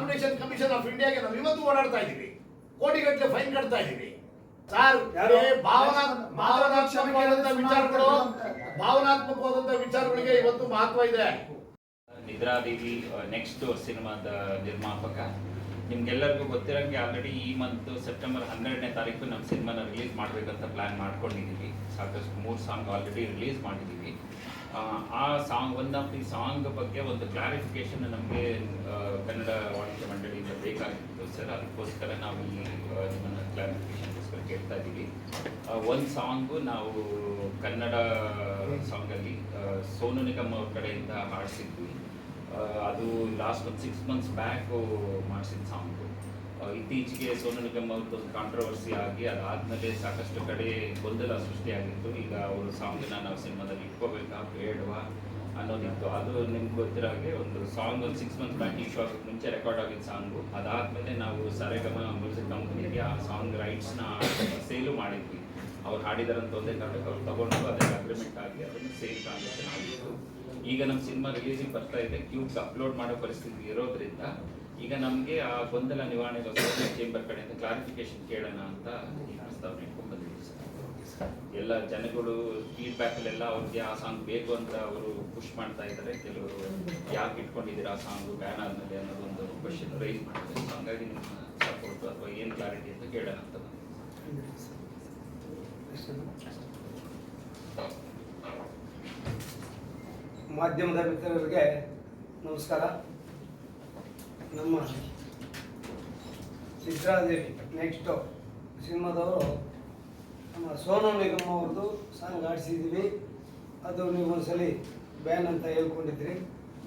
Competition commission of ಇಂಡಿಯಾಗೆ ನಾವು ಇವತ್ತು ಓಡಾಡ್ತಾ ಇದ್ದೀವಿ. ಕೋಟಿಗಟ್ಟಲೆ ಫೈನ್ ಕಟ್ತಾ ಇದ್ದೀವಿ. ಸರ್ ಭಾವನಾ ಭಾವನಾತ್ಮಕವಾದಂತ ವಿಚಾರಗಳು ಭಾವನಾತ್ಮಕವಾದಂತ ವಿಚಾರಗಳಿಗೆ ಇವತ್ತು ಮಹತ್ವ ಇದೆ. ನಿದ್ರಾದೇವಿ ನೆಕ್ಸ್ಟ್ ಸಿನಿಮಾದ ನಿರ್ಮಾಪಕ. ನಿಮ್ಗೆಲ್ಲರಿಗೂ ಗೊತ್ತಿರಂಗೆ ಆಲ್ರೆಡಿ ಈ ಮಂತ್ ಸೆಪ್ಟೆಂಬರ್ ಹನ್ನೆರಡನೇ ತಾರೀಕು ನಮ್ಮ ಸಿನಿಮಾನ ರಿಲೀಸ್ ಮಾಡಬೇಕಂತ ಪ್ಲ್ಯಾನ್ ಮಾಡ್ಕೊಂಡಿದ್ದೀವಿ ಸಾಕಷ್ಟು ಮೂರು ಸಾಂಗ್ ಆಲ್ರೆಡಿ ರಿಲೀಸ್ ಮಾಡಿದ್ದೀವಿ ಆ, song one of the song ಬಗ್ಗೆ ಒಂದು ಕ್ಲಾರಿಫಿಕೇಶನ್ ನಮಗೆ ಕನ್ನಡ ಸರ್, ಅದಕ್ಕೋಸ್ಕರ ನಾವು ನಿಮ್ಮನ್ನು ಕ್ಲಾರಿಫಿಕೇಶನ್ಗೋಸ್ಕರ ಕೇಳ್ತಾ ಇದ್ದೀವಿ ಒಂದು ಸಾಂಗು ನಾವು ಕನ್ನಡ ಸಾಂಗಲ್ಲಿ ಸೋನು ನಿಗಮ್ ಅವ್ರ ಕಡೆಯಿಂದ ಹಾಡಿಸಿದ್ವಿ. ಅದು ಲಾಸ್ಟ್ ಒಂದು ಸಿಕ್ಸ್ ಮಂತ್ಸ್ ಬ್ಯಾಕ್ ಮಾಡಿಸಿದ ಸಾಂಗು. ಇತ್ತೀಚೆಗೆ ಸೋನು ನಿಗಮ್ ಅವ್ರದ್ದು ಕಾಂಟ್ರವರ್ಸಿ ಆಗಿ ಅದಾದಮೇಲೆ ಸಾಕಷ್ಟು ಕಡೆ ಗೊಂದಲ ಸೃಷ್ಟಿಯಾಗಿತ್ತು. ಈಗ ಅವರು ಸಾಂಗನ್ನ ನಾವು ಸಿನಿಮಾದಲ್ಲಿ ಇಟ್ಕೋಬೇಕಾ, ಬೇಡವಾ? ಅನ್ನೋದಿತ್ತು ಅದು ನಿಮ್ಗೆ ಗೊತ್ತಿರೋ ಹಾಗೆ ಒಂದು ಸಾಂಗ್ ಒಂದು ಸಿಕ್ಸ್ ಮಂತ್ ಬ್ಯಾಕ್ ಇಶ್ಯೂ ಆಗೋಕ್ಕೆ ಮುಂಚೆ ರೆಕಾರ್ಡ್ ಆಗಿದ್ದ ಸಾಂಗು ಅದಾದಮೇಲೆ ನಾವು ಸರೇಗಮ ಮ್ಯೂಸಿಕ್ ಕಂಪ್ನಿಗೆ ಆ ಸಾಂಗ್ ರೈಟ್ಸ್ನ ಸೇಲು ಮಾಡಿದ್ವಿ. ಅವ್ರು ಹಾಡಿದಾರಂತ ಒಂದೇ ಕಾರಣಕ್ಕೆ ಅವ್ರು ತಗೊಂಡು ಅದಕ್ಕೆ ಅಗ್ರಿಮೆಂಟ್ ಆಗಿ ಅದನ್ನು ಸೇಲ್ ಟ್ರಾನ್ಸಾಕ್ಷನ್ ಆಗಿತ್ತು. ಈಗ ನಮ್ಮ ಸಿನಿಮಾ ರಿಲೀಸಿಗೆ ಬರ್ತಾ ಇದೆ. ಕ್ಯೂಬ್ಸ್ ಅಪ್ಲೋಡ್ ಮಾಡೋ ಪರಿಸ್ಥಿತಿ ಇರೋದ್ರಿಂದ ಈಗ ನಮಗೆ ಆ ಗೊಂದಲ ನಿವಾರಣೆಗೋಸ್ಕರ ಚೇಂಬರ್ ಕಡೆಯಿಂದ ಕ್ಲಾರಿಫಿಕೇಶನ್ ಕೇಳೋಣ ಅಂತ ಪ್ರಸ್ತಾವನೆ ಇಟ್ಕೊಂಡು ಎಲ್ಲ ಜನಗಳು ಫೀಡ್ಬ್ಯಾಕಲ್ಲೆಲ್ಲ ಅವ್ರಿಗೆ ಆ ಸಾಂಗ್ ಬೇಕು ಅಂತ ಅವರು ಪುಷ್ ಮಾಡ್ತಾ ಇದ್ದಾರೆ. ಕೆಲವರು ಯಾಕೆ ಇಟ್ಕೊಂಡಿದ್ದೀರಾ ಆ ಸಾಂಗ್ ಬ್ಯಾನ್ ಆದ್ಮೇಲೆ ಅನ್ನೋದೊಂದು ಕ್ವಶನ್ ರೈಸ್ ಮಾಡ್ತಾರೆ. ಹಂಗಾಗಿ ನಿಮ್ಮ ಸಪೋರ್ಟ್ ಅಥವಾ ಏನು ಕ್ಲಾರಿಟಿ ಅಂತ ಕೇಳೋಣ ಅಂತ. ಮಾಧ್ಯಮದ ಮಿತ್ರರಿಗೆ ನಮಸ್ಕಾರ. ನಮ್ಮ ಚಿತ್ರಾದೇವಿ ನೆಕ್ಸ್ಟು ಸಿನಿಮಾದವರು ನಮ್ಮ ಸೋನು ನಿಗಮ್ ಅವ್ರದ್ದು ಸಾಂಗ್ ಆಡಿಸಿದ್ದೀವಿ ಅದು ನೀವು ಒಂದ್ಸಲಿ ಬ್ಯಾನ್ ಅಂತ ಹೇಳ್ಕೊಂಡಿದ್ರಿ.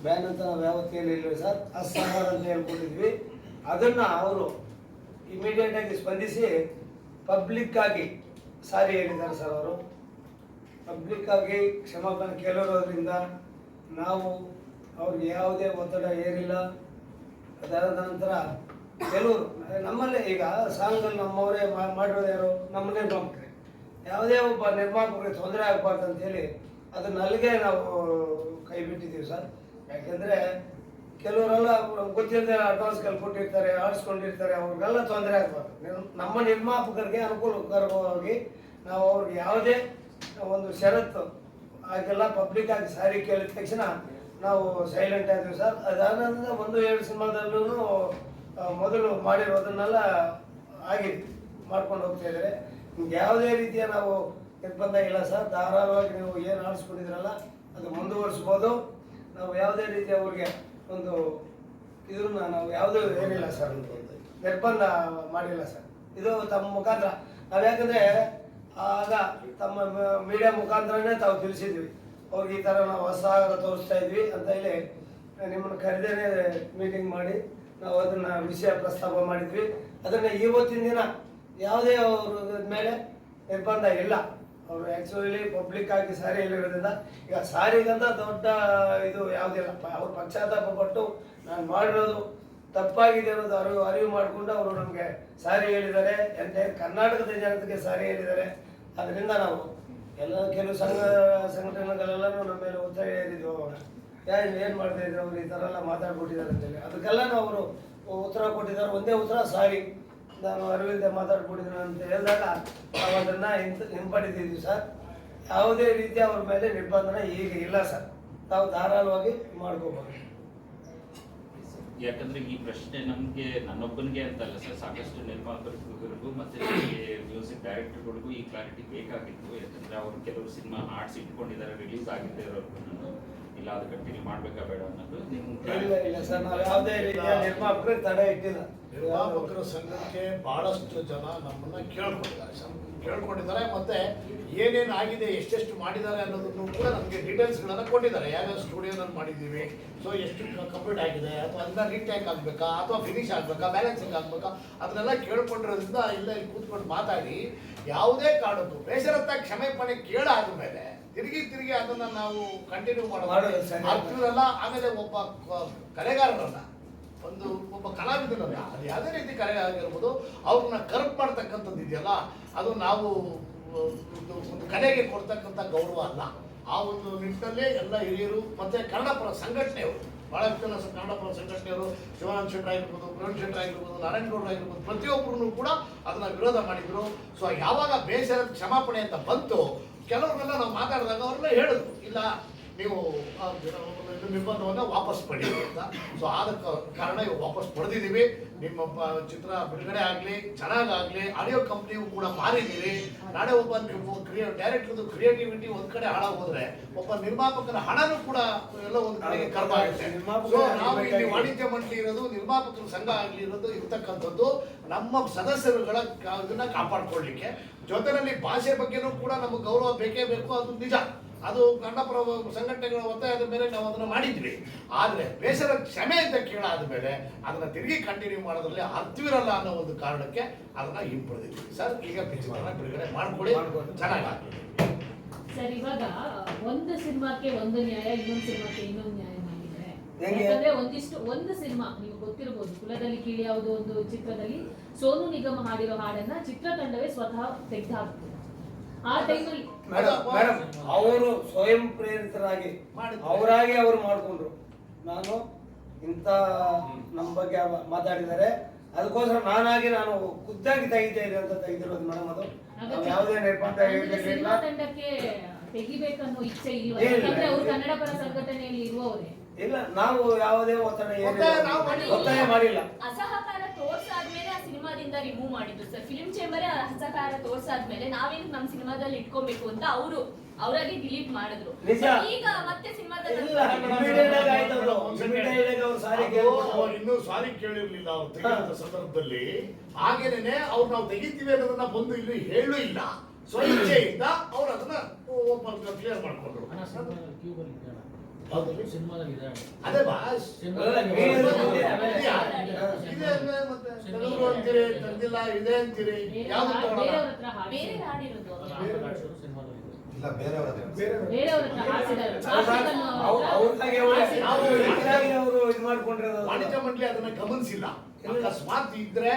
ಬ್ಯಾನ್ ಅಂತ ನಾವು ಯಾವತ್ತೂ ಹೇಳಿಲ್ಲ ಸರ್? ಅಸಹಾರ ಅಂತ ಹೇಳ್ಕೊಂಡಿದ್ವಿ. ಅದನ್ನು ಅವರು ಇಮಿಡಿಯೇಟಾಗಿ ಸ್ಪಂದಿಸಿ ಪಬ್ಲಿಕ್ ಆಗಿ ಸಾರಿ ಹೇಳಿದ್ದಾರೆ ಸರ್ ಅವರು. ಪಬ್ಲಿಕ್ ಆಗಿ ಕ್ಷಮಾಪಣೆ ಕೇಳಿರೋದ್ರಿಂದ ನಾವು ಅವ್ರಿಗೆ ಯಾವುದೇ ಒತ್ತಡ ಏರಿಲ್ಲ. ಅದಾದ ನಂತರ ಕೆಲವರು ನಮ್ಮಲ್ಲೇ ಈಗ ಸಾಂಗಲ್ಲಿ ನಮ್ಮವರೇ ಮಾಡಿರೋದು ಯಾರು? ನಮ್ಮನೇ ನಿರ್ಮಾಪಕರೇ ಯಾವುದೇ ಒಬ್ಬ ನಿರ್ಮಾಪಕರಿಗೆ ತೊಂದರೆ ಆಗಬಾರ್ದು ಅಂತೇಳಿ ಅದನ್ನ ಅಲ್ಲಿಗೆ ನಾವು ಕೈ ಬಿಟ್ಟಿದ್ದೀವಿ ಸರ್. ಯಾಕೆಂದರೆ ಕೆಲವರೆಲ್ಲ ಗೊತ್ತಿಲ್ಲದೆ ಅಡ್ವಾನ್ಸ್ ಕೊಟ್ಟಿರ್ತಾರೆ ಆಡಿಸ್ಕೊಂಡಿರ್ತಾರೆ ಅವ್ರಿಗೆಲ್ಲ ತೊಂದರೆ ಆಗಬಾರ್ದು. ನಮ್ಮ ನಿರ್ಮಾಪಕರಿಗೆ ಅನುಕೂಲಕರವಾಗಿ ನಾವು ಅವ್ರಿಗೆ ಯಾವುದೇ ಒಂದು ಷರತ್ತು ಹಾಗೆಲ್ಲ ಪಬ್ಲಿಕ್ ಆಗಿ ಸಾರಿ ಕೇಳಿದ ತಕ್ಷಣ ನಾವು ಸೈಲೆಂಟ್ ಆದ್ವಿ ಸರ್. ಅದಾದ ನಂತರ ಒಂದು ಎರಡು ಸಿನಿಮಾದಲ್ಲೂ ಮೊದಲು ಮಾಡಿರೋದನ್ನೆಲ್ಲ ಆಗಿದೆ ಮಾಡ್ಕೊಂಡು ಹೋಗ್ತಾ ಇದ್ದಾರೆ. ನಿಮ್ಗೆ ಯಾವುದೇ ರೀತಿಯ ನಾವು ನಿರ್ಬಂಧ ಸರ್. ಧಾರಾಳವಾಗಿ ನೀವು ಏನು ಆಡಿಸ್ಕೊಂಡಿದ್ರಲ್ಲ ಅದು ಮುಂದುವರಿಸ್ಬೋದು. ನಾವು ಯಾವುದೇ ರೀತಿಯ ಅವ್ರಿಗೆ ಒಂದು ಇದನ್ನ ನಾವು ಯಾವುದೂ ಏನಿಲ್ಲ ಸರ್. ನಿರ್ಬಂಧ ಮಾಡಿಲ್ಲ ಸರ್. ಇದು ತಮ್ಮ ಮುಖಾಂತರ. ನಾವು ಯಾಕಂದ್ರೆ ಆಗ ತಮ್ಮ ಮೀಡಿಯಾ ಮುಖಾಂತರನೇ ತಾವು ತಿಳಿಸಿದ್ವಿ. ಅವ್ರಿಗೆ ಈ ಥರ ನಾವು ಹೊಸ ತೋರಿಸ್ತಾ ಇದ್ವಿ ಅಂತ ಹೇಳಿ ನಿಮ್ಮನ್ನು ಕರೆದೇನೆ ಮೀಟಿಂಗ್ ಮಾಡಿ ನಾವು ಅದನ್ನ ವಿಷಯ ಪ್ರಸ್ತಾಪ ಮಾಡಿದ್ವಿ. ಅದನ್ನ ಇವತ್ತಿನ ದಿನ ಯಾವುದೇ ಅವರು ಮೇಲೆ ನಿರ್ಬಂಧ ಇಲ್ಲ. ಅವರು ಆ್ಯಕ್ಚುಲಿ ಪಬ್ಲಿಕ್ ಆಗಿ ಸಾರಿ ಹೇಳಿರೋದ್ರಿಂದ ಈಗ ಸಾರಿಗಂತ ದೊಡ್ಡ ಇದು ಯಾವುದಿಲ್ಲ. ಅವ್ರು ಪಶ್ಚಾತ್ತಾಪ ಪಟ್ಟು ನಾನು ಮಾಡಿರೋದು ತಪ್ಪಾಗಿದೆ ಅನ್ನೋದು ಅರಿವು ಅರಿವು ಮಾಡಿಕೊಂಡು ಅವರು ನಮಗೆ ಸಾರಿ ಹೇಳಿದ್ದಾರೆ. ಎಂಟೈರ್ ಕರ್ನಾಟಕದ ಜನತೆಗೆ ಸಾರಿ ಹೇಳಿದ್ದಾರೆ. ಅದರಿಂದ ನಾವು ಎಲ್ಲ ಕೆಲವು ಸಂಘ, ಸಂಘಟನೆಗಳೆಲ್ಲನೂ ನಮ್ಮ ಮೇಲೆ ಒತ್ತಾಯ ಏರಿದ್ವು ಅವಾಗ ಏನು ಏನು ಮಾಡ್ತಾ ಇದ್ರು ಅವ್ರು ಈ ಥರ ಎಲ್ಲ ಮಾತಾಡ್ಬಿಟ್ಟಿದ್ದಾರೆ ಅಂತೇಳಿ ಅದಕ್ಕೆಲ್ಲ ಅವರು ಉತ್ತರ ಕೊಟ್ಟಿದ್ದಾರೆ. ಒಂದೇ ಉತ್ತರ ಸಾರಿ ನಾನು ಅರಿವಿಲ್ಲದೆ ಮಾತಾಡ್ಬಿಟ್ಟಿದ್ದೀನಿ ಅಂತ ಹೇಳಿದಾಗ ನಾವು ಅದನ್ನು ಹಿಂತ ಹಿಂಪಡಿತಿದ್ವಿ ಸರ್. ಯಾವುದೇ ರೀತಿ ಅವ್ರ ಮೇಲೆ ನಿರ್ಬಂಧನ ಈಗ ಇಲ್ಲ ಸರ್. ನಾವು ಧಾರಾಳವಾಗಿ ಮಾಡ್ಕೋಬೋದು. ಯಾಕಂದ್ರೆ ಈ ಪ್ರಶ್ನೆ ನಮ್ಗೆ ನನ್ನೊಬ್ಬನಿಗೆ ಅಂತಲ್ಲ ಸರ್, ಸಾಕಷ್ಟು ನಿರ್ಮಾಪಕರಿಗೂ ಮತ್ತೆ ಮ್ಯೂಸಿಕ್ ಡೈರೆಕ್ಟರ್ಗಳಿಗೂ ಈ ಕ್ಲಾರಿಟಿ ಬೇಕಾಗಿತ್ತು. ಯಾಕಂದ್ರೆ ಅವರು ಕೆಲವು ಸಿನಿಮಾ ಹಾಡ್ಸ್ ಇಟ್ಕೊಂಡಿದ್ದಾರೆ ರಿಲೀಸ್ ಆಗಿದ್ದೇ ಇರೋರ್ಗು ಇಲ್ಲ ಅದು ಕಂಟಿನ್ಯೂ ಮಾಡ್ಬೇಕಾ ಬೇಡ ಅನ್ನೋದು ನಿರ್ಮಾಪಕರು ಇಲ್ಲ ಇಲ್ಲ ಸರ್ ನಾವು ಯಾವುದೇ ರೀತಿಯ ನಿರ್ಮಾಪಕರಿಗೆ ತಡೆ ಇಟ್ಟಿಲ್ಲ. ನಿರ್ಮಾಪಕರ ಸಂಘಕ್ಕೆ ಬಹಳಷ್ಟು ಜನ ನಮ್ಮನ್ನ ಕೇಳ್ಕೊಂಡಿದ್ದಾರೆ. ಸರ್ ಕೇಳ್ಕೊಂಡಿದ್ದಾರೆ ಮತ್ತೆ ಏನೇನು ಆಗಿದೆ ಎಷ್ಟೆಷ್ಟು ಮಾಡಿದ್ದಾರೆ ಅನ್ನೋದನ್ನು ಕೂಡ ನಮಗೆ ಡೀಟೇಲ್ಸ್ಗಳನ್ನು ಕೊಟ್ಟಿದ್ದಾರೆ. ಯಾವ್ಯಾವ ಸ್ಟುಡಿಯೋನಲ್ಲಿ ಮಾಡಿದ್ದೀವಿ ಸೊ ಎಷ್ಟು ಕಂಪ್ಲೀಟ್ ಆಗಿದೆ ಅಥವಾ ಅದನ್ನ ರಿಟ್ಯಾಕ್ ಆಗಬೇಕಾ ಅಥವಾ ಫಿನಿಶ್ ಆಗಬೇಕಾ ಬ್ಯಾಲೆನ್ಸಿಂಗ್ ಆಗಬೇಕಾ ಅದನ್ನೆಲ್ಲ ಕೇಳ್ಕೊಂಡಿರೋದ್ರಿಂದ ಇಲ್ಲ ಇಲ್ಲಿ ಕೂತ್ಕೊಂಡು ಮಾತಾಡಿ. ಯಾವುದೇ ಕಾರಣಕ್ಕೂ ಬೇಸರತ್ತ ಕ್ಷಮೆಪಣೆ ಕೇಳಾದ ಮೇಲೆ ತಿರುಗಿ ತಿರುಗಿ ಅದನ್ನು ನಾವು ಕಂಟಿನ್ಯೂ ಮಾಡೋದು. ಮಾಡೋದು ಸರಿ. ಆಗ್ತಿರಲ್ಲ ಆಮೇಲೆ ಒಬ್ಬ ಕಲೆಗಾರರನ್ನ ಒಂದು ಒಬ್ಬ ಕಲಾವಿದರನ್ನ ಅದು ಯಾವುದೇ ರೀತಿ ಕಲೆ ಆಗಿರ್ಬೋದು ಅವ್ರನ್ನ ಕರ್ಪ್ ಮಾಡ್ತಕ್ಕಂಥದ್ದು ಇದೆಯಲ್ಲ ಅದು ನಾವು ಒಂದು ಕಲೆಗೆ ಕೊಡ್ತಕ್ಕಂಥ ಗೌರವ ಅಲ್ಲ. ಆ ಒಂದು ನಿಟ್ಟಿನಲ್ಲೇ ಎಲ್ಲ ಹಿರಿಯರು ಮತ್ತೆ ಕನ್ನಡಪರ ಸಂಘಟನೆಯವರು ಬಹಳಷ್ಟು ಜನ ಸ- ಕನ್ನಡ ಪರ ಸಂಘಟನೆಯವರು, ಶಿವಾನಂದ ಶೆಟ್ಟರ್ ಆಗಿರ್ಬೋದು ಪ್ರವೀಣ್ ಶೆಟ್ಟರ್ ಆಗಿರ್ಬೋದು, ನಾರಾಯಣ ಗೌಡ್ರು ಆಗಿರ್ಬೋದು ಪ್ರತಿಯೊಬ್ಬರು ಕೂಡ ಅದನ್ನ ವಿರೋಧ ಮಾಡಿದ್ರು. ಸೊ ಯಾವಾಗ ಬೇಸರ ಕ್ಷಮಾಪಣೆ ಅಂತ ಬಂತು, ಕೆಲವ್ರನ್ನೆಲ್ಲ ನಾವು ಮಾತಾಡಿದಾಗ ಅವ್ರನ್ನ ಹೇಳಿದ್ರು, ಇಲ್ಲ, ನೀವು ನಿರ್ಬಂಧವನ್ನ ವಾಪಸ್ ಪಡೀರಿ ಅಂತ. ಸೊ ಆದ ಕಾರಣ ಇವಾಗ ವಾಪಸ್ ಪಡೆದಿದ್ದೀವಿ. ನಿಮ್ಮ ಚಿತ್ರ ಬಿಡುಗಡೆ ಆಗಲಿ ಚೆನ್ನಾಗಾಗಲಿ ಆಡಿಯೋ ಕಂಪ್ನಿಯು ಕೂಡ ಮಾರಿದ್ದೀರಿ. ನಾಳೆ ಒಬ್ಬ ನೀವು ಕ್ರಿಯೇ ಡೈರೆಕ್ಟರ್ದು ಕ್ರಿಯೇಟಿವಿಟಿ ಒಂದು ಕಡೆ ಹಾಳಾಗೋದ್ರೆ ಒಬ್ಬ ನಿರ್ಮಾಪಕರ ಹಣನೂ ಕೂಡ ಎಲ್ಲ ಒಂದು ಕಡೆಗೆ ಕರ್ಮ ಆಗುತ್ತೆ ಸೊ ನಾವು ಇಲ್ಲಿ ವಾಣಿಜ್ಯ ಮಂಡಳಿ ಇರೋದು ನಿರ್ಮಾಪಕರ ಸಂಘ ಆಗಲಿ ಇರೋದು ಇರ್ತಕ್ಕಂಥದ್ದು ನಮ್ಮ ಸದಸ್ಯರುಗಳ ಇದನ್ನ ಕಾಪಾಡ್ಕೊಳ್ಳಿಕ್ಕೆ. ಜೊತೆಯಲ್ಲಿ ಭಾಷೆ ಬಗ್ಗೆನೂ ಕೂಡ ನಮಗೆ ಗೌರವ ಬೇಕೇ ಬೇಕು ಅದು ನಿಜ. ಅದು ಕನ್ನಡಪರ ಸಂಘಟನೆಗಳ ಒತ್ತಾಯದ ಮೇಲೆ ನಾವು ಅದನ್ನು ಮಾಡಿದ್ವಿ. ಆದ್ರೆ ಬೇಸರ ಕ್ಷಮೆ ಅಂತ ಕೇಳಾದ ಮೇಲೆ ಅದನ್ನ ತಿರುಗಿ ಕಂಟಿನ್ಯೂ ಮಾಡೋದ್ರಲ್ಲಿ ಅರ್ಥವಿರಲ್ಲ ಅನ್ನೋ ಒಂದು ಕಾರಣಕ್ಕೆ ಅದನ್ನ ಹಿಂಪಡೆದಿದ್ವಿ ಸರ್ ಈಗ ಚಿತ್ರನ ಬಿಡುಗಡೆ ಮಾಡ್ಕೊಳ್ಳಿ. ಚೆನ್ನಾಗಿ ಸರ್ ಇವಾಗ ಒಂದು ಸಿನಿಮಾಕ್ಕೆ ಒಂದು ನ್ಯಾಯ ಇನ್ನೊಂದು ಸಿನಿಮಾಕ್ಕೆ ಇನ್ನೊಂದು ನ್ಯಾಯ ಮಾಡಿದ್ರೆ? ಯಾಕಂದ್ರೆ ಒಂದಿಷ್ಟು ಒಂದು ಸಿನಿಮಾ ನೀವು ಗೊತ್ತಿರಬಹುದು ಕುಲದಲ್ಲಿ ಕೀಳಿ ಯಾವುದೋ ಒಂದು ಚಿತ್ರದಲ್ಲಿ ಸೋನು ನಿಗಮ ಹಾಡಿರೋ ಹಾಡನ್ನ ಚಿತ್ರತಂಡವೇ ಸ್ವತಃ ತೆಗೆದುಹಾಕ್ತು ಆ ಟೈಮಲ್ಲಿ ಮೇಡಮ್ ಅವರು ಸ್ವಯಂ ಪ್ರೇರಿತರಾಗಿ ಅವರಾಗಿ ಅವರು ಮಾಡಿಕೊಂಡ್ರು. ನಾನು ಇಂಥ ನಮ್ಮ ಬಗ್ಗೆ ಮಾತಾಡಿದ್ದಾರೆ. ಅದಕ್ಕೋಸ್ಕರ ನಾನಾಗಿ ನಾನು ಖುದ್ದಾಗಿ ತೆಗಿತಾ ಇದೆ ಅಂತ ತೆಗೆದಿರೋದು ಮೇಡಮ್ ಅದು. ಯಾವುದೇ ನಿರ್ಬಂಧ ತೆಗಿಬೇಕನ್ನೋ ಇಚ್ಛೆ ಇಲ್ವಾ? ಇಲ್ಲ, ಇಲ್ಲ, ಯಾಕಂದ್ರೆ ಅವರು ಕನ್ನಡ ಪರ ಸಂಘಟನೆಯಲ್ಲಿ ಇರುವವರೇ. ಇಲ್ಲ ನಾವು ಯಾವುದೇ ಒತ್ತಡ ಏನಿಲ್ಲ. ಒತ್ತಾಯ ಮಾಡಿಲ್ಲ. ತೋರ್ಸಾದ್ಮೇಲೆ ಆ ಸಿನಿಮಾದಿಂದ ರಿಮೂವ್ ಮಾಡಿದ್ರು ಸರ್ ಫಿಲ್ಮ್ ಚೇಂಬರೇ ಅಸಹಕಾರ ತೋರ್ಸಾದ್ಮೇಲೆ ನಾವೇನು ನಮ್ಮ ಸಿನಿಮಾದಲ್ಲಿ ಇಟ್ಕೋಬೇಕು ಅಂತ ಅವರು ಅವರಾಗಿ ಡಿಲೀಟ್ ಮಾಡಿದ್ರು. ಈಗ ಮತ್ತೆ ಇನ್ನೂ ಸಾರಿ ಕೇಳಿರ್ಲಿಲ್ಲ ಅವ್ರು ತೆಗೆದ ಸಂದರ್ಭದಲ್ಲಿ. ಹಾಗೇನೆ ಅವ್ರು ನಾವು ತೆಗಿತೀವಿ ಅನ್ನೋದನ್ನ ಬಂದು ಇಲ್ಲಿ ಹೇಳು ಇಲ್ಲ. ಸ್ವಇಚ್ಛೆಯಿಂದ ಅವ್ರು ಅದನ್ನ ಓಪನ್ ಕ್ಲಿಯರ್ ಮಾಡ್ಕೊಂಡ್ರು. ಅದೇ ಸಿನಿಮಾದಲ್ಲಿ ತೆಗೆದ್ರು ತಂದಿಲ್ಲ ಇದೆ ಅಂತೀರಿ. ಬೇರೆ ಯಾವ್ದು ತಗೊಳ್ಳೋಣ? ಹಾಡಿರೋದು. ಇಲ್ಲ ಬೇರೆಯವರ ಬೇರೆಯವ್ರ. ಅವ್ರು- ಇದು ವಾಣಿಜ್ಯ ಮಂಡಳಿ ಅದನ್ನ ಗಮನಿಸಿಲ್ಲ. ಅಕಸ್ಮಾತ್ ಇದ್ರೆ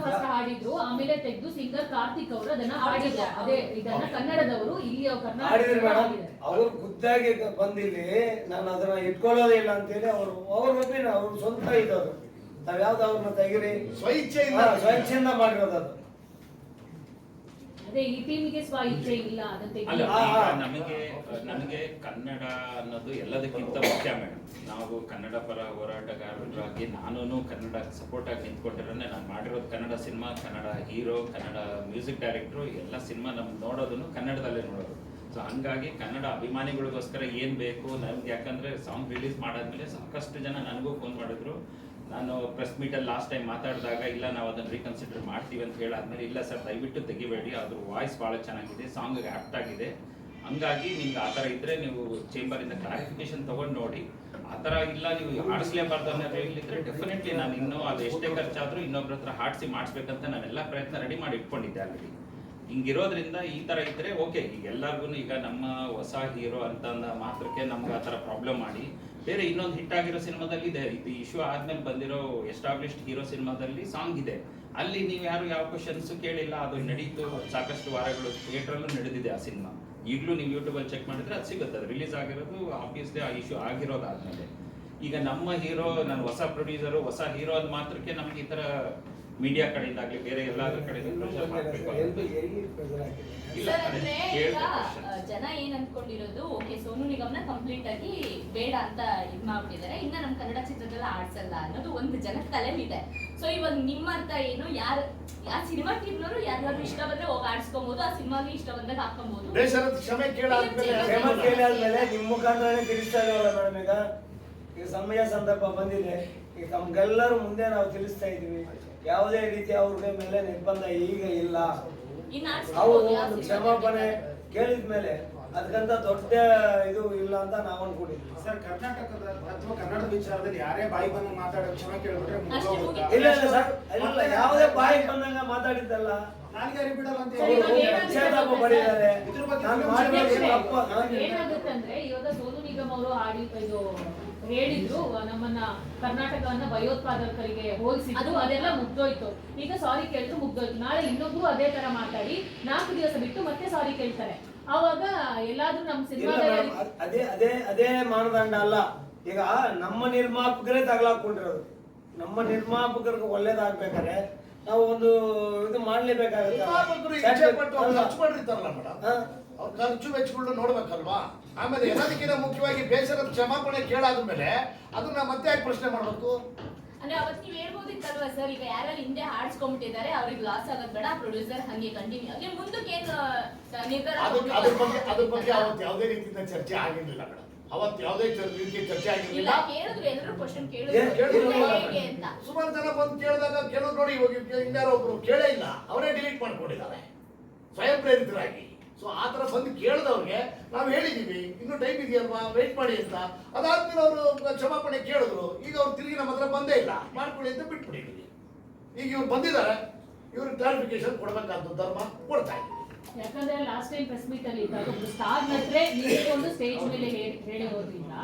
ಫಸ್ಟ್ ಹಾಡಿದ್ರು ಆಮೇಲೆ ತೆಗೆದು ಸಿಂಗರ್ ಕಾರ್ತಿಕ್ ಅವರು ಅದನ್ನ ಹಾಡಿದ್ರು ಅದೇ ಇದನ್ನ ಕನ್ನಡದವರು ಇಲ್ಲಿ ಕರ್ನಾಟಕ ಮೇಡಮ್ ಅವ್ರು ಖುದ್ದಾಗಿ ಬಂದಿಲ್ಲಿ. ನಾನು ಅದನ್ನ ಇಟ್ಕೊಳ್ಳೋದೇ ಇಲ್ಲ ಅಂತೇಳಿ ಅವರು ಅವ್ರ ಒಪ್ಪಿನ ಅವ್ರ ಸ್ವಂತ ಇದ್ದದು ನಾವ್ ಯಾವ್ದು ಅವ್ರನ್ನ ತೆಗಿರಿ. ಸ್ವಇಚ್ಛೆಯಿಂದ ಸ್ವಚ್ಛಿಂದ ಸ್ವಇಚ್ಛೆಯಿಂದ ಮಾಡಿರೋದು ಅದು. ಈ ಟೀಮಿಗೆ ಇಲ್ಲ ಅಲ್ಲ ಈಗ ನಮಗೆ ನಮಗೆ ಕನ್ನಡ ಅನ್ನೋದು ಎಲ್ಲದಕ್ಕಿಂತ ಮುಖ್ಯ ಮೇಡಮ್ ನಾವು ಕನ್ನಡ ಪರ ಹೋರಾಟಗಾರರಾಗಿ ನಾನು ಕನ್ನಡ ಸಪೋರ್ಟ್ ಆಗಿ ನಿಂತ್ಕೊಂಡಿರೋನೆ ನಾನು ಮಾಡಿರೋದು Kannada cinema Kannada hero Kannada music ಡೈರೆಕ್ಟ್ರು ಎಲ್ಲ ಸಿನಿಮಾ ನಮ್ಗೆ ನೋಡೋದನ್ನು ಕನ್ನಡದಲ್ಲೇ ನೋಡೋದು. ಸೊ ಹಂಗಾಗಿ ಕನ್ನಡ ಅಭಿಮಾನಿಗಳಿಗೋಸ್ಕರ ಏನು ಬೇಕು ನನ್ಗೆ ಯಾಕಂದ್ರೆ ಸಾಂಗ್ ರಿಲೀಸ್ ಮಾಡಾದ್ಮೇಲೆ ಸಾಕಷ್ಟು ಜನ ನನಗೂ ಫೋನ್ ಮಾಡಿದ್ರು. ನಾನು ಪ್ರೆಸ್ ಮೀಟಲ್ಲಿ ಲಾಸ್ಟ್ ಟೈಮ್ ಮಾತಾಡಿದಾಗ, ಇಲ್ಲ, ನಾವು ಅದನ್ನು ರೀಕನ್ಸಿಡರ್ ಮಾಡ್ತೀವಿ ಅಂತ ಹೇಳಾದ್ಮೇಲೆ, ಇಲ್ಲ ಸರ್ ದಯವಿಟ್ಟು ತೆಗಿಬೇಡಿ ಅದ್ರ ವಾಯ್ಸ್ ಭಾಳ ಚೆನ್ನಾಗಿದೆ ಸಾಂಗ್ಗೆ ಆ್ಯಪ್ಟ್ ಆಗಿದೆ. ಹಂಗಾಗಿ ನಿಮ್ಗೆ ಆ ಥರ ಇದ್ರೆ ನೀವು ಚೇಂಬರಿಂದ ಕ್ಲಾರಿಫಿಕೇಶನ್ ತಗೊಂಡು ನೋಡಿ. ಆ ಥರ ಇಲ್ಲ, ನೀವು ಆಡಿಸ್ಲೇಬಾರ್ದು ಅನ್ನೋ ಹೇಳಿದ್ರೆ ಡೆಫಿನೆಟ್ಲಿ ನಾನು ಇನ್ನೂ ಅದು ಎಷ್ಟೇ ಖರ್ಚಾದರೂ ಇನ್ನೊಬ್ರ ಹತ್ರ ಹಾಡಿಸಿ ಮಾಡಿಸ್ಬೇಕಂತ ನಾನೆಲ್ಲ ಪ್ರಯತ್ನ ರೆಡಿ ಮಾಡಿ ಇಟ್ಕೊಂಡಿದ್ದೆ ಆಲ್ರೆಡಿ ಹಿಂಗಿರೋದ್ರಿಂದ ಈ ತರ ಇದ್ರೆ ಓಕೆ ಈಗ ಎಲ್ಲರಿಗೂ ಈಗ ನಮ್ಮ ಹೊಸ ಹೀರೋ ಅಂತ ಮಾತ್ರಕ್ಕೆ ನಮ್ಗೆ ಆ ಥರ ಪ್ರಾಬ್ಲಮ್ ಮಾಡಿ. ಬೇರೆ ಇನ್ನೊಂದು ಹಿಟ್ ಆಗಿರೋ ಸಿನಿಮಾದಲ್ಲಿ ಇದೆ, ಇದು ಇಶ್ಯೂ ಆದ್ಮೇಲೆ ಬಂದಿರೋ ಎಸ್ಟಾಬ್ಲಿಷ್ಡ್ ಹೀರೋ ಸಿನಿಮಾದಲ್ಲಿ ಸಾಂಗ್ ಇದೆ. ಅಲ್ಲಿ ನೀವು ಯಾರು ಯಾವ ಕ್ವಶನ್ಸ್ ಕೇಳಿಲ್ಲ, ಅದು ನಡೀತು, ಸಾಕಷ್ಟು ವಾರಗಳು ಥಿಯೇಟ್ರಲ್ಲೂ ನಡೆದಿದೆ ಆ ಸಿನಿಮಾ. ಈಗಲೂ ನೀವು ಯೂಟ್ಯೂಬಲ್ಲಿ ಚೆಕ್ ಮಾಡಿದ್ರೆ ಅದು ಸಿಗುತ್ತೆ, ಅದು ರಿಲೀಸ್ ಆಗಿರೋದು ಆಬ್ವಿಯಸ್ಲಿ ಆ ಇಶ್ಯೂ ಆಗಿರೋದಾದ್ಮೇಲೆ. ಈಗ ನಮ್ಮ ಹೀರೋ ನಾನು ಹೊಸ ಪ್ರೊಡ್ಯೂಸರು ಹೊಸ ಹೀರೋ ಅದು ಮಾತ್ರಕ್ಕೆ ನಮ್ಗೆ ಈ ಥರ ಮೀಡಿಯಾ ಕಡೆಯಿಂದ ಆಗಲಿ ಬೇರೆ ಎಲ್ಲಾದ್ರ ಕಡೆಯಿಂದ ಪ್ರೆಷರ್ ಮಾಡಬೇಕು ಅಂತ. ಎಲ್ಲಿ ಈಗ ಜನ ಏನ್ ಅನ್ಕೊಂಡಿರೋದು ಓಕೆ ಸೋನು ನಿಗಮ್ನ ಕಂಪ್ಲೀಟ್ ಆಗಿ ಬೇಡ ಅಂತ ಇದ್ ಮಾಡ್ಬಿಟ್ಟಿದ್ದಾರೆ. ಇನ್ನ ನಮ್ ಕನ್ನಡ ಚಿತ್ರದಲ್ಲ ಆಡ್ಸಲ್ಲ ಅನ್ನೋದು ಒಂದು ಜನ ತಲೆಲಿದೆ ಸೊ ಇವಾಗ ನಿಮ್ಮ ಅರ್ಥ ಏನು? ಯಾರು ಆ ಸಿನಿಮಾ ಟೀಮ್ನವರು ಯಾರಿಗಾದ್ರು ಇಷ್ಟ ಬಂದ್ರೆ ಹೋಗಿ ಆಡ್ಸ್ಕೊಬಹುದು ಆ ಸಿನಿಮಾಗೆ ಇಷ್ಟ ಬಂದಾಗ ಹಾಕೊಬಹುದು ಕ್ಷಮೆ ಕೇಳಾದ್ಮೇಲೆ ಕ್ಷಮ ಕೇಳಿ ಆದ್ಮೇಲೆ ನಿಮ್ಮ ಮುಖಾಂತರನೇ ತಿಳಿಸ್ತಾ ಇದ್ದೀವಲ್ಲ ಮೇಡಮ್ ಈಗ. ಈಗ ಸಮಯ ಸಂದರ್ಭ ಬಂದಿದೆ. ಈಗ ತಮ್ಗೆಲ್ಲರೂ ಮುಂದೆ ನಾವು ತಿಳಿಸ್ತಾ ಇದೀವಿ ಯಾವುದೇ ರೀತಿ ಅವ್ರ ಮೇಲೆ ನಿರ್ಬಂಧ ಈಗ ಇಲ್ಲ. ಇನ್ನ ಅವರು ಒಂದು ಕ್ಷಮಾಪಣೆ ಕೇಳಿದ ಮೇಲೆ ಅದಕ್ಕಂತ ದೊಡ್ಡ ಇದು ಇಲ್ಲ ಅಂತ ನಾವು ಅನ್ಕೊಂಡಿದ್ವಿ. ಸರ್ ಕರ್ನಾಟಕದ ಅಥವಾ ಕನ್ನಡದ ವಿಚಾರದಲ್ಲಿ ಯಾರೇ ಬಾಯಿ ಬಂದು ಮಾತಾಡೋ ಕ್ಷಮೆ ಕೇಳಿಬಿಟ್ರೆ ಇಲ್ಲ ಇಲ್ಲ ಸರ್. ಇಲ್ಲ ಯಾವುದೇ ಬಾಯಿ ಬಂದಂಗ ಮಾತಾಡಿದ್ದಲ್ಲ. ನಾಲ್ಗೆ ಬಿಡಲ್ಲ ಅಂತ ನಾನು ತಪ್ಪು ಇವಾಗ ಸೋನು ನಿಗಮ್ ಅವರು ಆಡಿ ಇದು ಹೇಳಿದ್ರು ನಮ್ಮನ್ನ ಕರ್ನಾಟಕವನ್ನ ಭಯೋತ್ಪಾದಕರಿಗೆ ಹೋಲಿಸಿದ್ರು ಅದು ಅದೆಲ್ಲ ಮುಗ್ದೋಯ್ತು. ಈಗ ಸಾರಿ ಕೇಳಿದ್ರು ಮುಗ್ದೋಯ್ತು. ನಾಳೆ ಇನ್ನೊಬ್ರು ಅದೇ ತರ ಮಾತಾಡಿ ನಾಲ್ಕು ದಿವಸ ಬಿಟ್ಟು ಮತ್ತೆ ಸಾರಿ ಕೇಳ್ತಾರೆ. ಅವಾಗ ಎಲ್ಲಾದ್ರೂ ನಮ್ಮ ಸಿನಿಮಾ ಸಿನಿಮಾದಲ್ಲಿ ಅದೇ ಅದೇ ಅದೇ ಮಾನದಂಡ ಅಲ್ಲ. ಈಗ ನಮ್ಮ ನಿರ್ಮಾಪಕರೇ ತಗಲಾಕೊಂಡಿರೋದು. ನಮ್ಮ ನಿರ್ಮಾಪಕರಿಗೆ ಒಳ್ಳೇದಾಗ್ಬೇಕಾದ್ರೆ ನಾವು ಒಂದು ಇದು ಮಾಡ್ಲೇಬೇಕಾಗುತ್ತೆ ನಿರ್ಮಾಪಕರು ಇಚ್ಛೆ ಪಟ್ಟು ಅವ್ರು ಖರ್ಚು ವೆಚ್ಚಗಳನ್ನ ನೋಡ್ಬೇಕಲ್ವಾ? ಆಮೇಲೆ ಎಲ್ಲದಕ್ಕಿಂತ ಮುಖ್ಯವಾಗಿ ಬೇಸರದ ಕ್ಷಮಾಪಣೆ ಕೇಳಾದ ಮೇಲೆ ಅದನ್ನ ಮತ್ತೆ ಯಾಕೆ ಪ್ರಶ್ನೆ ಮಾಡಬೇಕು? ಅಂದ್ರೆ ಅವತ್ತು ನೀವ್ ಹೇಳ್ಬೋದಿತ್ತಲ್ವಾ ಸರ್ ಈಗ ಯಾರಲ್ಲಿ ಹಿಂದೆ ಹಾಡ್ಸ್ಕೊಂಡ್ಬಿಟ್ಟಿದ್ದಾರೆ ಅವ್ರಿಗೆ ಲಾಸ್ ಆಗೋದ್ ಬೇಡ ಪ್ರೊಡ್ಯೂಸರ್ ಹಂಗೆ ಕಂಟಿನ್ಯೂ ಅಂದ್ರೆ ಮುಂದಕ್ಕೆ ಏನ್ ನಿರ್ಧಾರ ಅದಕ್ಕೆ ಅದ್ರ ಬಗ್ಗೆ ಅದ್ರ ಬಗ್ಗೆ ಅವತ್ತು ಯಾವುದೇ ರೀತಿಯಿಂದ ಚರ್ಚೆ ಆಗಿರ್ಲಿಲ್ಲ ಮೇಡಮ್ ಅವತ್ತು ಯಾವುದೇ ರೀತಿಯ ಚರ್ಚೆ ಇಲ್ಲ ಆಗಿರ್ಲಿಲ್ಲ ಕೇಳಿದ್ರು ಎಲ್ಲರೂ ಕ್ವಶನ್ ಕೇಳಿದ್ರು? ಹೇಗೆ ಅಂತ. ಸುಮಾರು ಜನ ಬಂದು ಕೇಳಿದಾಗ ಕೆಲವ್ರು ನೋಡಿ ಇವಾಗ ಇನ್ಯಾರೋ ಒಬ್ರು ಕೇಳೇ ಇಲ್ಲ. ಅವರೇ ಡಿಲೀಟ್ ಮಾಡ್ಕೊಂಡಿದ್ದಾರೆ. ಸ್ವಯಂ ಪ್ರೇರಿತರಾಗಿ ಸೊ ಆ ಥರ ಬಂದು ಕೇಳಿದವ್ರಿಗೆ ನಾವು ಹೇಳಿದ್ದೀವಿ ಇನ್ನೂ ಟೈಮ್ ಇದೆಯಲ್ವಾ? ವೆಯ್ಟ್ ಮಾಡಿ ಅಂತ. ಅದಾದ್ಮೇಲೆ ಅವರು ಕ್ಷಮಾಪಣೆ ಕೇಳಿದ್ರು. ಈಗ ಅವ್ರು ತಿರುಗಿ ನಮ್ಮ ಹತ್ರ ಬಂದೇ ಇಲ್ಲ. ಮಾಡ್ಕೊಳ್ಳಿ ಅಂತ ಬಿಟ್ಬಿಟ್ಟಿದ್ದೀವಿ ಈಗ ಇವ್ರು ಬಂದಿದ್ದಾರೆ. ಇವ್ರು ಕ್ಲಾರಿಫಿಕೇಶನ್ ಕೊಡಬೇಕಾದ ಧರ್ಮ ಕೊಡ್ತಾ ಇದ್ದೀವಿ. ಯಾಕಂದ್ರೆ ಲಾಸ್ಟ್ ಟೈಮ್ ಪ್ರೆಸ್ ಮೀಟ್ ಅಲ್ಲಿ ಇದ್ದಾಗ ಒಂದು ಸ್ಟಾರ್ ನಟ್ರೆ ನಿಂತ್ಕೊಂಡು ಸ್ಟೇಜ್ ಮೇಲೆ ಹೇಳಿ ಹೇಳಿ ಹೋದ್ರಿಂದ.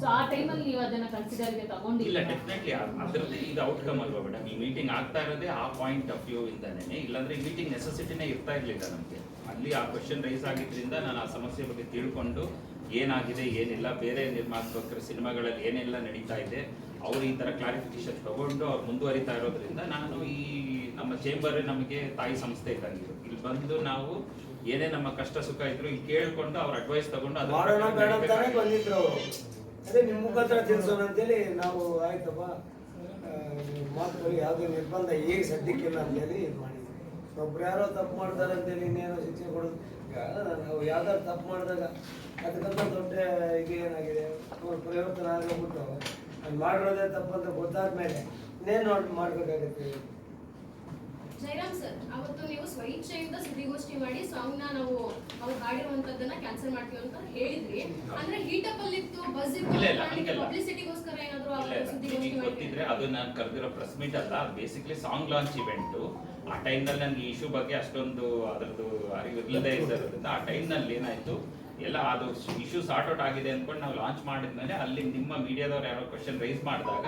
ಸೊ ಆ ಟೈಮಲ್ಲಿ ನೀವು ಅದನ್ನ ಕನ್ಸಿಡರ್ಗೆ ಇಲ್ಲ ತಗೊಂಡಿಲ್ಲ ಡೆಫಿನೆಟ್ಲಿ ಅದರದ್ದೇ ಇದು ಔಟ್ಕಮ್ ಅಲ್ವಾ ಮೇಡಮ್ ಈ ಮೀಟಿಂಗ್ ಆಗ್ತಾ ಇರೋದೇ ಆ ಪಾಯಿಂಟ್ ಆಫ್ ವ್ಯೂ ಇಂದಾನೇ ಇಲ್ಲಾಂದ್ರೆ ಈ ಮೀಟಿಂಗ್ ನೆಸೆಸಿಟಿನೇ ಇರ್ತಾ ಇರಲಿಲ್ಲ ನಮಗೆ. ಅಲ್ಲಿ ಆ ಕ್ವಶನ್ ರೈಸ್ ಆಗಿದ್ರಿಂದ ನಾನು ಆ ಸಮಸ್ಯೆ ಬಗ್ಗೆ ತಿಳ್ಕೊಂಡು ಏನಾಗಿದೆ ಏನಿಲ್ಲ ಬೇರೆ ನಿರ್ಮಾಪಕರ ಸಿನಿಮಾಗಳಲ್ಲಿ ಏನೆಲ್ಲ ನಡೀತಾ ಇದೆ ಅವರು ಈ ತರ ಕ್ಲಾರಿಫಿಕೇಶನ್ ತಗೊಂಡು ಅವ್ರು ಮುಂದುವರಿತಾ ಇರೋದ್ರಿಂದ ನಾನು ಈ ನಮ್ಮ ಚೇಂಬರ್ ನಮಗೆ ತಾಯಿ ಸಂಸ್ಥೆ ಇದ್ದಂಗಿರು ಇಲ್ಲಿ ಬಂದು ನಾವು ಏನೇ ನಮ್ಮ ಕಷ್ಟ ಸುಖ ಇದ್ರು ಇಲ್ಲಿ ಕೇಳಿಕೊಂಡು ಅವ್ರ ಅಡ್ವೈಸ್ ತಗೊಂಡು ಅದೇ ನಿಮ್ಮ ಮುಖಾಂತರ ತಿಳಿಸೋಣ ಅಂತೇಳಿ ನಾವು ಆಯ್ತಪ್ಪ ಮಾತುಗಳು ಯಾವುದೇ ನಿರ್ಬಂಧ ಈಗ ಸದ್ಯಕ್ಕಿಲ್ಲ ಅಂತೇಳಿ ಇದು ಮಾಡಿದ್ವಿ. ಒಬ್ರು ಯಾರೋ ತಪ್ಪು ಮಾಡ್ತಾರೆ ಅಂತೇಳಿ ಇನ್ನೇನೋ ಶಿಕ್ಷೆ ಕೊಡೋದು. ನಾವು ಯಾವ್ದಾದ್ರು ತಪ್ಪು ಮಾಡಿದಾಗ ಅದಕ್ಕಂತ ದೊಡ್ಡ ಇದು ಏನಾಗಿದೆ? ಅವ್ರು ಪರಿವರ್ತನೆ ಆಗೋಗ್ಬಿಟ್ಟು ಅದು ಮಾಡಿರೋದೇ ತಪ್ಪು ಅಂತ ಗೊತ್ತಾದ್ಮೇಲೆ ಇನ್ನೇನು ಮಾಡ್ಬೇಕಾಗತ್ತೆ? ಜಯರಾಮ್ ಸರ್ ಅವತ್ತು ನೀವು ಸ್ವಇಚ್ಛೆಯಿಂದ ಸುದ್ದಿಗೋಷ್ಠಿ ಮಾಡಿ ಸಾಂಗ್ನ ನಾವು ಅವ್ರು ಹಾಡಿರುವಂತದ್ದನ್ನ ಕ್ಯಾನ್ಸಲ್ ಮಾಡ್ತೀವಿ ಅಂತ ಹೇಳಿದ್ರಿ. ಅಂದ್ರೆ ಹೀಟಪ್ ಅಲ್ಲಿ ಇತ್ತು ಬಸ್ ಇತ್ತು. ಪಬ್ಲಿಸಿಟಿಗೋಸ್ಕರ ಏನಾದ್ರು ಸುದ್ದಿಗೋಷ್ಠಿ ಗೊತ್ತಿದ್ರೆ ಅದು ನಾನು ಕರೆದಿರೋ ಪ್ರೆಸ್ ಮೀಟ್ ಅಲ್ಲ ಬೇಸಿಕ್ಲಿ ಸಾಂಗ್ ಲಾಂಚ್ ಇವೆಂಟ್ ಆ ಟೈಮ್ನಲ್ಲಿ ನನಗೆ ಇಶ್ಯೂ ಬಗ್ಗೆ ಅಷ್ಟೊಂದು ಅದರದ್ದು ಅರಿವು ಇಲ್ಲದೆ ಇರೋದ್ರಿಂದ ಆ ಟೈಮ್ನಲ್ಲಿ ಏನಾಯ್ತು ಎಲ್ಲ ಅದು ಇಶ್ಯೂ ಸಾರ್ಟ್ ಔಟ್ ಆಗಿದೆ ಅಂದ್ಕೊಂಡು ನಾವು ಲಾಂಚ್ ಮಾಡಿದ್ಮೇಲೆ ಅಲ್ಲಿ ನಿಮ್ಮ ಮೀಡಿಯಾದವ್ರು ಯಾರೋ ಕ್ವಶನ್ ರೈಸ್ ಮಾಡಿದಾಗ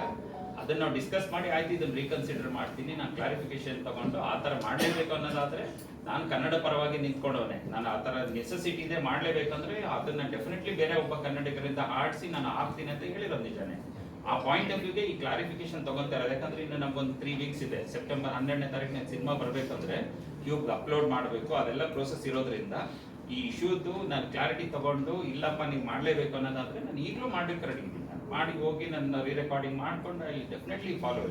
ಅದನ್ನ ನಾವು ಡಿಸ್ಕಸ್ ಮಾಡಿ ಆಯ್ತು, ಇದನ್ನ ರೀಕನ್ಸಿಡರ್ ಮಾಡ್ತೀನಿ, ನಾನು ಕ್ಲಾರಿಫಿಕೇಶನ್ ತಗೊಂಡು ಆ ಥರ ಮಾಡಲೇಬೇಕು ಅನ್ನೋದಾದ್ರೆ ನಾನು ಕನ್ನಡ ಪರವಾಗಿ ನಿಂತ್ಕೊಂಡವನೆ. ನಾನು ಆ ಥರ ನೆಸೆಸಿಟಿ ಇದೆ ಮಾಡಲೇಬೇಕಂದ್ರೆ ಅದನ್ನ ಡೆಫಿನೆಟ್ಲಿ ಬೇರೆ ಒಬ್ಬ ಕನ್ನಡಿಗರಿಂದ ಆಡಿಸಿ ನಾನು ಆಗ್ತೀನಿ ಅಂತ ಹೇಳಿರೋದು ನಿಜಾನೇ. ಆ ಪಾಯಿಂಟ್ ಆಫ್ ವ್ಯೂಗೆ ಈ ಕ್ಲಾರಿಫಿಕೇಶನ್ ತಗೊಂತಾರೆ ಯಾಕಂದ್ರೆ ಇನ್ನು ನಮ್ಗೊಂದು ತ್ರೀ ವೀಕ್ಸ್ ಇದೆ. ಸೆಪ್ಟೆಂಬರ್ ಹನ್ನೆರಡನೇ ತಾರೀಕಿನ ಸಿನಿಮಾ ಬರಬೇಕಂದ್ರೆ ಯೂಬ್ ಅಪ್ಲೋಡ್ ಮಾಡಬೇಕು. ಅದೆಲ್ಲ ಪ್ರೋಸೆಸ್ ಇರೋದ್ರಿಂದ ಈ ಇಶ್ಯೂದು ನಾನು ಕ್ಲಾರಿಟಿ ತಗೊಂಡು ಇಲ್ಲಪ್ಪ, ನೀವು ಮಾಡಲೇಬೇಕು ಅನ್ನೋದಾದ್ರೆ ನಾನು ಈಗಲೂ ಮಾಡಬೇಕು ರೆಡಿ ಮಾಡಿ ಹೋಗಿ ನನ್ನ ರೀ ರೆಕಾರ್ಡಿಂಗ್ ಮಾಡ್ಕೊಂಡು ಐ ಡೆಫಿನೆಟ್ಲಿ ಫಾಲೋ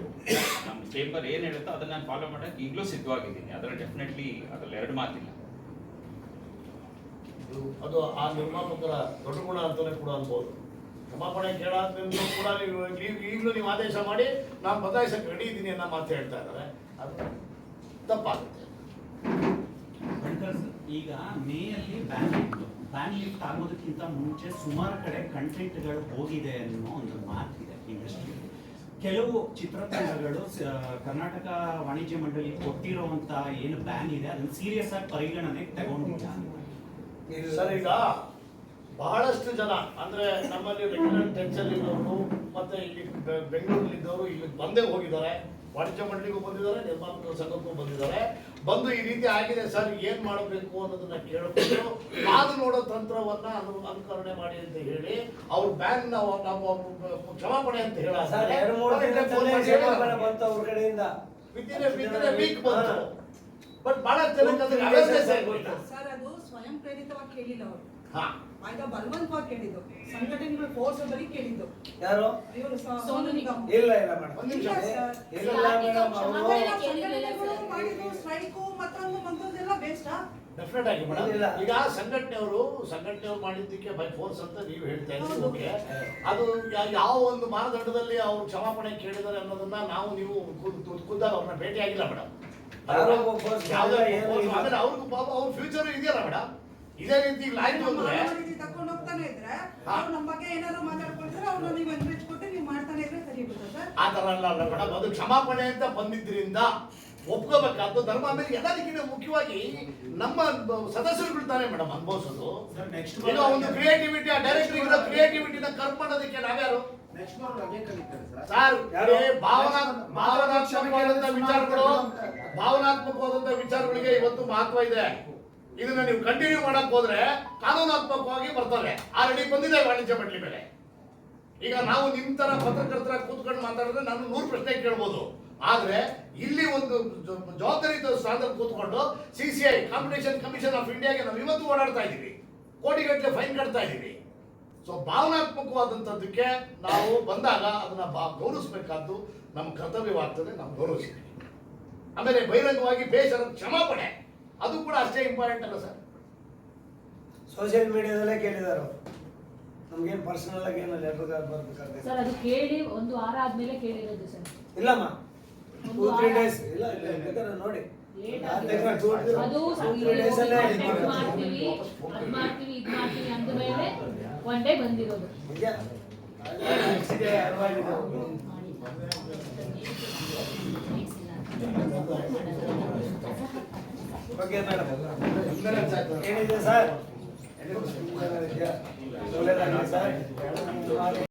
ನಮ್ಮ ಚೇಂಬರ್ ಏನು ಹೇಳುತ್ತೋ ಅದನ್ನ ನಾನು ಫಾಲೋ ಮಾಡೋಕೆ ಈಗಲೂ ಸಿದ್ಧವಾಗಿದ್ದೀನಿ. ಅದರಲ್ಲಿ ಡೆಫಿನೆಟ್ಲಿ ಅದ್ರಲ್ಲಿ ಎರಡು ಮಾತಿಲ್ಲ. ಅದು ಆ ನಿರ್ಮಾಪಕರ ದೊಡ್ಡ ಗುಣ ಅಂತಲೇ ಕೂಡ ಅನ್ಬೋದು. ಕ್ಷಮಾಪಣೆ ಕೇಳಾದ್ಮೇಲೂ ಕೂಡ ನೀವು ಈಗಲೂ ನೀವು ಆದೇಶ ಮಾಡಿ ನಾನು ಬದಲಾಯಿಸಕ್ಕೆ ರೆಡಿ ಇದ್ದೀನಿ ಅನ್ನೋ ಮಾತು ಹೇಳ್ತಾ ಇದ್ದಾರೆ. ಅದು ತಪ್ಪಾಗುತ್ತೆ. ಈಗ ಮೇಯಲ್ಲಿ ಅಲ್ಲಿ ಇತ್ತು ಬ್ಯಾನ್ ಲಿಫ್ಟ್ ಆಗೋದಕ್ಕಿಂತ ಮುಂಚೆ ಸುಮಾರು ಕಡೆ ಕಂಟೆಂಟ್ಗಳು ಹೋಗಿದೆ ಅನ್ನೋ ಒಂದು ಮಾತಿದೆ ಇಂಡಸ್ಟ್ರಿ ಕೆಲವು ಚಿತ್ರತಂಡಗಳು ಕರ್ನಾಟಕ ವಾಣಿಜ್ಯ ಮಂಡಳಿ ಕೊಟ್ಟಿರುವಂತ ಏನು ಬ್ಯಾನ್ ಇದೆ, ಅದನ್ನ ಸೀರಿಯಸ್ ಆಗಿ ಪರಿಗಣನೆಗೆ ತಗೊಂಡಿಲ್ಲ ಸರ್, ಈಗ ಬಹಳಷ್ಟು ಜನ, ಅಂದ್ರೆ ನಮ್ಮಲ್ಲಿ ರೆಗ್ಯುಲರ್ ಟೆನ್ಷನ್ ಇದ್ದವರು ಮತ್ತೆ ಇಲ್ಲಿ ಬೆ- ಬೆಂಗಳೂರಲ್ಲಿ ಇದ್ದವರು ಇಲ್ಲಿ ಬಂದೇ ಹೋಗಿದ್ದಾರೆ. ವಾಣಿಜ್ಯ ಮಂಡಳಿಗೂ ಬಂದಿದ್ದಾರೆ ನಿರ್ಮಾಪಕರ ಸಂಘಕ್ಕೂ ಬಂದಿದ್ದಾರೆ. ಬಂದು ಈ ರೀತಿ ಆಗಿದೆ ಸರ್ ಏನ್ ಮಾಡಬೇಕು ಅನ್ನೋದನ್ನ ಕೇಳಿಕೊಂಡು ಕಾದು ನೋಡೋ ತಂತ್ರವನ್ನ ಅನು ಅನುಕರಣೆ ಮಾಡಿ ಅಂತ ಹೇಳಿ ಅವ್ರ ಬ್ಯಾಂಕ್ ನಾವು ನಾವು ಕ್ಷಮಾಪಣೆ ಅಂತ ಹೇಳ ವಿತಿನ್ ವಿತಿನ್ ವೀಕ್ ಬಂತು ಬಟ್ ಬಹಳ ಜನಕ್ಕೆ ಅದಕ್ಕೆ ಅವೇರ್ನೆಸ್ ಆಗಿಲ್ಲ ಸರ್. ಅದು ಸ್ವಯಂ ಪ್ರೇರಿತವಾಗಿ ಕೇಳಿಲ್ಲ ಅವರು. ಹಾ. ಆಗ ಬಲವಂತವಾಗಿ ಕೇಳಿದ್ದು. ಸಂಘಟನೆಗಳು ಫೋರ್ಸಬಲಿ ಕೇಳಿದ್ದು. ಯಾರು? ಇವರು ಸೋನು ನಿಗಮ್. ಇಲ್ಲ ಇಲ್ಲ ಮೇಡಮ್. ಒಂದ್ ನಿಮಿಷ. ಇಲ್ಲ ಮೇಡಮ್ ಅವರು ಸಂಘಟನೆಗಳು ಮಾಡಿದ್ದು ಸ್ಟ್ರೈಕು ಮತ್ತೊಂದು ಮತ್ತೊಂದೆಲ್ಲ ಬೇಸ್ಟಾ ಡೆಫಿನೆಟ್ ಆಗಿ ಮೇಡಮ್. ಈಗ ಸಂಘಟನೆಯವರು ಸಂಘಟನೆಯವರು ಮಾಡಿದ್ದಕ್ಕೆ ಬೈ ಫೋರ್ಸ್ ಅಂತ ನೀವು ಹೇಳ್ತಾ ಇದ್ದೀವಿ ಓಕೆ ಅದು ಯಾವ ಒಂದು ಮಾನದಂಡದಲ್ಲಿ ಅವ್ರು ಕ್ಷಮಾಪಣೆ ಕೇಳಿದ್ದಾರೆ ಅನ್ನೋದನ್ನ ನಾವು ನೀವು ಕುದ್ದಾಗ ಅವ್ರನ್ನ ಖುದ್ದಾಗಿ ಅವ್ರನ್ನ ಮೇಡಮ್. ಏನೂ ಇಲ್ಲ. ಆಮೇಲೆ ಅವ್ರಿಗೂ ಪಾಪ ಅವ್ರ ಫ್ಯೂಚರ್ ಇದೆಯಲ್ಲ ಮೇಡಮ್. ಇದೇ ರೀತಿ ಲೈನ್ ಆಯ್ತು ಅಂದ್ರೆ? ತಕೊಂಡು ಹೋಗ್ತಾನೆ ಇದ್ರೆ. ಅವ್ರು ನಮ್ಮ ಬಗ್ಗೆ ಏನಾದ್ರು ಮಾತಾಡ್ಕೊಳ್ತಾರೆ ಅವ್ರನ್ನ ನೀವು ಎನ್ಕರೇಜ್ ಕೊಟ್ಟು ನೀವು ಮಾಡ್ತಾನೆ ಇದ್ರೆ ಸರಿ ಸರ್? ಆ ತರ ಅಲ್ಲ ಅಲ್ಲ ಮೇಡಮ್ ಅದು ಕ್ಷಮಾಪಣೆ ಅಂತ ಬಂದಿದ್ರಿಂದ ಒಪ್ಕೋಬೇಕಾದ್ದು ಧರ್ಮ. ಆಮೇಲೆ ಎಲ್ಲದಕ್ಕಿಂತ ಮುಖ್ಯವಾಗಿ ನಮ್ಮ ಸದಸ್ಯರು ಸದಸ್ಯರುಗಳು ತಾನೇ ಮೇಡಮ್ ಅನುಭವಿಸೋದು. ಸರ್ ನೆಕ್ಸ್ಟ್ ಈಗ ಒಂದು ಕ್ರಿಯೇಟಿವಿಟಿ ಆ ಡೈರೆಕ್ಟರ್ ಇರೋ ಕ್ರಿಯೇಟಿವಿಟಿನ ಕರ್ಪ್ ಮಾಡೋದಕ್ಕೆ ನಾವ್ಯಾರು? ಸರ್. ಭಾವನಾ ಭಾವನಾತ್ಮಕವಾದಂತ ವಿಚಾರಗಳು ಭಾವನಾತ್ಮಕವಾದಂತ ವಿಚಾರಗಳಿಗೆ ಇವತ್ತು ಮಹತ್ವ ಇದೆ. ಇದನ್ನ ನೀವು ಕಂಟಿನ್ಯೂ ಮಾಡಕ್ ಹೋದ್ರೆ ಕಾನೂನಾತ್ಮಕವಾಗಿ ಬರ್ತಾರೆ ಆಲ್ರೆಡಿ ಬಂದಿದೆ ವಾಣಿಜ್ಯ ಮಂಡಳಿ ಮೇಲೆ ಈಗ ನಾವು ನಿಮ್ ತರ ಪತ್ರಕರ್ತರ ಕೂತ್ಕೊಂಡು ಮಾತಾಡಿದ್ರೆ ನಾನು ನೂರು ಪ್ರಶ್ನೆ ಕೇಳ್ಬೋದು. ಆದ್ರೆ ಇಲ್ಲಿ ಒಂದು ಜವಾಬ್ದಾರಿ ಸ್ಥಾನದಲ್ಲಿ ಕೂತ್ಕೊಂಡು C C I competition commission of ಇಂಡಿಯಾಗೆ ನಾವು ಇವತ್ತು ಓಡಾಡ್ತಾ ಇದ್ದೀವಿ ಕೋಟಿಗಟ್ಟಲೆ ಫೈನ್ ಕಟ್ತಾ ಇದ್ದೀವಿ ಸೊ ಭಾವನಾತ್ಮಕವಾದಂಥದ್ದಕ್ಕೆ ನಾವು ಬಂದಾಗ ಅದನ್ನ ಗೌರವಿಸ್ಬೇಕಾದ್ದು ನಮ್ಮ ಕರ್ತವ್ಯವಾಗ್ತದೆ ನಾವು ಗೌರವಿಸ್ತೀವಿ ಆಮೇಲೆ ಬಹಿರಂಗವಾಗಿ ಬೇಸರ ಕ್ಷಮಾಪಣೆ. ಅದು ಕೂಡ ಅಷ್ಟೇ ಇಂಪಾರ್ಟೆಂಟ್ ಅಲ್ಲ ಸರ್? ಸೋಷಿಯಲ್ ಮೀಡಿಯಾದಲ್ಲೇ ಕೇಳಿದಾರೆ ನಮ್ಗೇನು ಪರ್ಸನಲ್ ಆಗಿ ಏನು ಲೆಟರ್ ಬರ್ಬೇಕಾದ್ರೆ. ಸರ್ ಅದು ಕೇಳಿ ಒಂದು ವಾರ ಆದ್ಮೇಲೆ ಕೇಳಿರೋದು ಸರ್. ಇಲ್ಲಮ್ಮ. Two three. ಡೇಸ್ ಇಲ್ಲ ಇಲ್ಲ ಬೇಕಾದ್ರೆ ನೋಡಿ. ಅದು ಮಾಡ್ತೀವಿ. ಅದ್ ಮಾಡ್ತೀವಿ ಇದ್ ಮಾಡ್ತೀವಿ ಅಂದ ಮೇಲೆ ಒನ್ ಡೇ ಬಂದಿರೋದು ಓಕೆ ಮೇಡಮ್ ಏನಿದೆ ಸರ್ ಒಳ್ಳೆದಾಗಲಿ ಸರ್